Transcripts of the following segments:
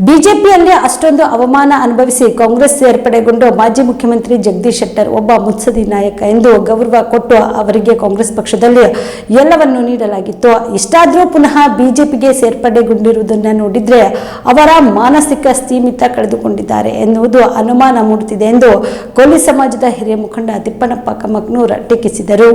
ಬಿಜೆಪಿಯಲ್ಲಿ ಅಷ್ಟೊಂದು ಅವಮಾನ ಅನುಭವಿಸಿ ಕಾಂಗ್ರೆಸ್ ಸೇರ್ಪಡೆಗೊಂಡು ಮಾಜಿ ಮುಖ್ಯಮಂತ್ರಿ ಜಗದೀಶ್ ಶೆಟ್ಟರ್ ಒಬ್ಬ ಮುತ್ಸದಿ ನಾಯಕ ಎಂದು ಗೌರವ ಕೊಟ್ಟು ಅವರಿಗೆ ಕಾಂಗ್ರೆಸ್ ಪಕ್ಷದಲ್ಲಿ ಎಲ್ಲವನ್ನು ನೀಡಲಾಗಿತ್ತು. ಇಷ್ಟಾದರೂ ಪುನಃ ಬಿಜೆಪಿಗೆ ಸೇರ್ಪಡೆಗೊಂಡಿರುವುದನ್ನು ನೋಡಿದ್ರೆ ಅವರ ಮಾನಸಿಕ ಸ್ಥೀಮಿತ ಕಳೆದುಕೊಂಡಿದ್ದಾರೆ ಎನ್ನುವುದು ಅನುಮಾನ ಮೂಡುತ್ತಿದೆ ಎಂದು ಕೋಲಿ ಸಮಾಜದ ಹಿರಿಯ ಮುಖಂಡ ತಿಪ್ಪಣ್ಣಪ್ಪ ಕಮಕ್ನೂರ್ ಟೀಕಿಸಿದರು.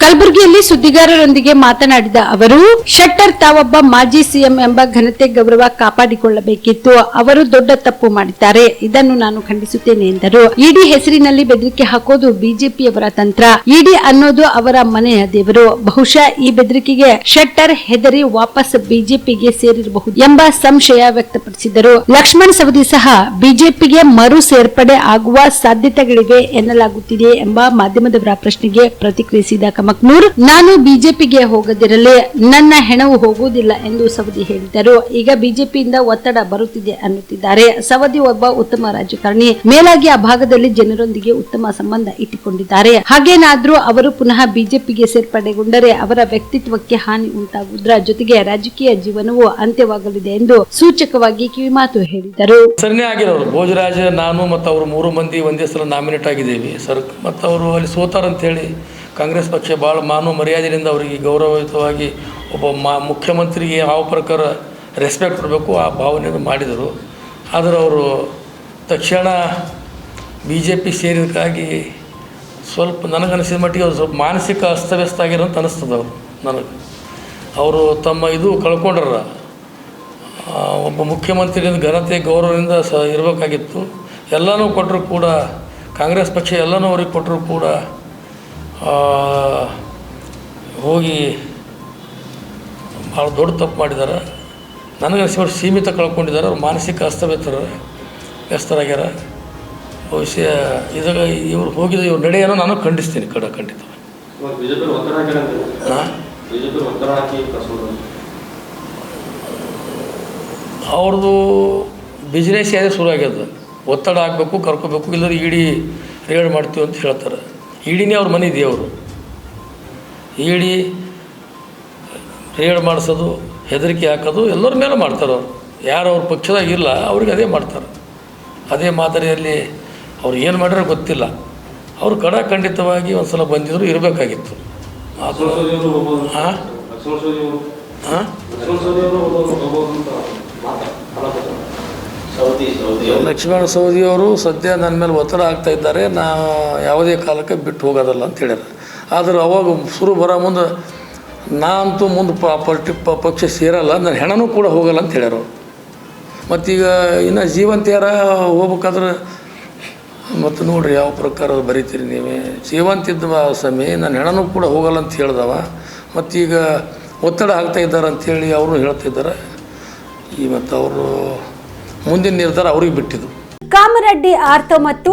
ಕಲಬುರಗಿಯಲ್ಲಿ ಸುದ್ದಿಗಾರರೊಂದಿಗೆ ಮಾತನಾಡಿದ ಅವರು, ಶೆಟ್ಟರ್ ತಾವೊಬ್ಬ ಮಾಜಿ ಸಿಎಂ ಎಂಬ ಘನತೆ ಗೌರವ ಕಾಪಾಡಿಕೊಳ್ಳಬೇಕಿತ್ತು. ಅವರು ದೊಡ್ಡ ತಪ್ಪು ಮಾಡಿದ್ದಾರೆ. ಇದನ್ನು ನಾನು ಖಂಡಿಸುತ್ತೇನೆ ಎಂದರು. ಇಡಿ ಹೆಸರಿನಲ್ಲಿ ಬೆದರಿಕೆ ಹಾಕೋದು ಬಿಜೆಪಿಯವರ ತಂತ್ರ. ಇಡಿ ಅನ್ನೋದು ಅವರ ಮನೆಯ ದೇವರು. ಬಹುಶಃ ಈ ಬೆದರಿಕೆಗೆ ಶೆಟ್ಟರ್ ಹೆದರಿ ವಾಪಸ್ ಬಿಜೆಪಿಗೆ ಸೇರಿರಬಹುದು ಎಂಬ ಸಂಶಯ ವ್ಯಕ್ತಪಡಿಸಿದರು. ಲಕ್ಷ್ಮಣ್ ಸವದಿ ಸಹ ಬಿಜೆಪಿಗೆ ಮರು ಸೇರ್ಪಡೆ ಆಗುವ ಸಾಧ್ಯತೆಗಳಿವೆ ಎನ್ನಲಾಗುತ್ತಿದೆ ಎಂಬ ಮಾಧ್ಯಮದವರ ಪ್ರಶ್ನೆಗೆ ಪ್ರತಿಕ್ರಿಯಿಸಿದ ಕಮಕ್ನೂರ್ ನಾನು ಬಿಜೆಪಿಗೆ ಹೋಗದಿರಲಿ, ನನ್ನ ಹೆಣವು ಹೋಗುವುದಿಲ್ಲ ಎಂದು ಸವದಿ ಹೇಳಿದರು. ಈಗ ಬಿಜೆಪಿಯಿಂದ ಒತ್ತಡ ಬರುತ್ತಿದೆ ಅನ್ನುತ್ತಿದ್ದಾರೆ. ಸವದಿ ಒಬ್ಬ ಉತ್ತಮ ರಾಜಕಾರಣಿ. ಮೇಲಾಗಿ ಆ ಭಾಗದಲ್ಲಿ ಜನರೊಂದಿಗೆ ಉತ್ತಮ ಸಂಬಂಧ ಇಟ್ಟುಕೊಂಡಿದ್ದಾರೆ. ಹಾಗೇನಾದ್ರೂ ಅವರು ಪುನಃ ಬಿಜೆಪಿಗೆ ಸೇರ್ಪಡೆಗೊಂಡರೆ ಅವರ ವ್ಯಕ್ತಿತ್ವಕ್ಕೆ ಹಾನಿ ಉಂಟಾಗುವುದರ ಜೊತೆಗೆ ರಾಜಕೀಯ ಜೀವನವು ಅಂತ್ಯವಾಗಲಿದೆ ಎಂದು ಸೂಚಕವಾಗಿ ಕಿವಿಮಾತು ಹೇಳಿದರು. ಭೋಜರಾಜ, ನಾನು ಮತ್ತು ಅವರು ಮೂರು ಮಂದಿ ಒಂದೇ ಸಲ ನಾಮಿನೇಟ್ ಆಗಿದ್ದೀವಿ. ಸರ್ ಮತ್ತು ಅವರು ಅಲ್ಲಿ ಸೋತಾರಂತೇಳಿ ಕಾಂಗ್ರೆಸ್ ಪಕ್ಷ ಭಾಳ ಮಾನವ ಮರ್ಯಾದೆಯಿಂದ ಅವರಿಗೆ ಗೌರವಯುತವಾಗಿ ಒಬ್ಬ ಮಾ, ಮುಖ್ಯಮಂತ್ರಿಗೆ ಯಾವ ಪ್ರಕಾರ ರೆಸ್ಪೆಕ್ಟ್ ಕೊಡಬೇಕು, ಆ ಭಾವನೆಯನ್ನು ಮಾಡಿದರು. ಆದರೆ ಅವರು ತಕ್ಷಣ ಬಿ ಜೆ ಪಿ ಸೇರಿದಕ್ಕಾಗಿ ಸ್ವಲ್ಪ ನನಗನ್ನಿಸಿದ ಮಟ್ಟಿಗೆ ಅವ್ರು ಸ್ವಲ್ಪ ಮಾನಸಿಕ ಅಸ್ತವ್ಯಸ್ತ ಆಗಿರೋ ಅಂತ ಅನಿಸ್ತದೆ ಅವರು ನನಗೆ. ಅವರು ತಮ್ಮ ಇದು ಕಳ್ಕೊಂಡ್ರ. ಒಬ್ಬ ಮುಖ್ಯಮಂತ್ರಿಯಿಂದ ಘನತೆ ಗೌರವದಿಂದ ಸ ಇರಬೇಕಾಗಿತ್ತು. ಎಲ್ಲನೂ ಕೊಟ್ಟರು ಕೂಡ ಕಾಂಗ್ರೆಸ್ ಪಕ್ಷ ಎಲ್ಲನೂ ಅವ್ರಿಗೆ ಕೊಟ್ಟರು ಕೂಡ ಹೋಗಿ ಭಾಳ ದೊಡ್ಡ ತಪ್ಪು ಮಾಡಿದ್ದಾರೆ ನನಗೆ ಸೀಮಿತ ಕಳ್ಕೊಂಡಿದ್ದಾರೆ ಅವ್ರು ಮಾನಸಿಕ ಅಸ್ತವ್ಯಸ್ತರ ವ್ಯಸ್ತರಾಗ್ಯಾರ. ಬಹುಶಃ ಇದಾಗ ಇವ್ರು ಹೋಗಿದ ಇವ್ರ ನಡೆಯನ್ನು ನಾನು ಖಂಡಿಸ್ತೀನಿ ಕಡ ಖಂಡಿತ. ಅವ್ರದ್ದು ಬಿಸ್ನೆಸ್ ಯಾವುದೇ ಶುರು ಆಗ್ಯದ. ಒತ್ತಡ ಹಾಕಬೇಕು ಕರ್ಕೋಬೇಕು ಇಲ್ಲದ್ರೆ ಇಡೀ ರೇಡ್ ಮಾಡ್ತೀವಿ ಅಂತ ಹೇಳ್ತಾರೆ. ಇಡಿನೇ ಅವ್ರ ಮನೆ ದೇವರು. ಈಡಿ ರೇಡ್ ಮಾಡಿಸೋದು ಹೆದರಿಕೆ ಹಾಕೋದು ಎಲ್ಲರ ಮೇಲೆ ಮಾಡ್ತಾರೆ ಅವರು. ಯಾರು ಅವ್ರ ಪಕ್ಷದಾಗ ಇಲ್ಲ ಅವ್ರಿಗೆ ಅದೇ ಮಾಡ್ತಾರೆ. ಅದೇ ಮಾದರಿಯಲ್ಲಿ ಅವ್ರು ಏನು ಮಾಡ್ಯಾರ ಗೊತ್ತಿಲ್ಲ. ಅವರು ಕಡ ಖಂಡಿತವಾಗಿ ಒಂದು ಸಲ ಬಂದಿದ್ರು ಇರಬೇಕಾಗಿತ್ತು. ಹಾಂ ಹಾಂ ಲಕ್ಷ್ಮಣ ಸವದಿ ಅವರು ಹೋಗ್ಬೋದು ಹೋಗ್ಬೋದು ಅಂತ ಮಾತಾ ಹೇಳಕತ್ತಾರ. ಸೌದಿ ಸೌದಿ ಲಕ್ಷ್ಮಣ ಸವದಿಯವರು ಸದ್ಯ ನನ್ನ ಮೇಲೆ ಒತ್ತಡ ಆಗ್ತಾ ಇದ್ದಾರೆ. ನಾ ಯಾವುದೇ ಕಾಲಕ್ಕೆ ಬಿಟ್ಟು ಹೋಗೋದಲ್ಲ ಅಂತ ಹೇಳ್ಯಾರ ಆದ್ರೆ ಅವಾಗ ಶುರು ಬರೋ ಮುಂದೆ ನಾನಂತೂ ಮುಂದೆ ಪ ಪಕ್ಷ ಸೇರಲ್ಲ. ನನ್ನ ಹೆಣನೂ ಕೂಡ ಹೋಗಲ್ಲ ಅಂತ ಹೇಳ್ಯಾರು ಮತ್ತೀಗ ಇನ್ನು ಜೀವಂತ ಯಾರ ಹೋಗ್ಬೇಕಾದ್ರೆ ಮತ್ತು ನೋಡ್ರಿ ಯಾವ ಪ್ರಕಾರ ಬರೀತೀರಿ ನೀವೇ. ಜೀವಂತಿದ್ದ ಸಮಯ ನನ್ನ ಹೆಣನೂ ಕೂಡ ಹೋಗಲ್ಲ ಅಂತ ಹೇಳ್ದವ. ಮತ್ತೀಗ ಒತ್ತಡ ಆಗ್ತಾ ಇದ್ದಾರೆ ಅಂಥೇಳಿ ಅವರು ಹೇಳ್ತಿದ್ದಾರೆ ಈ ಮತ್ತು ಅವರು ಮುಂದಿನ ನಿರ್ಧಾರ ಅವ್ರಿಗೆ ಬಿಟ್ಟಿದ್ದು. ಕಾಮರೆಡ್ಡಿ ಆರ್ತೋ ಮತ್ತು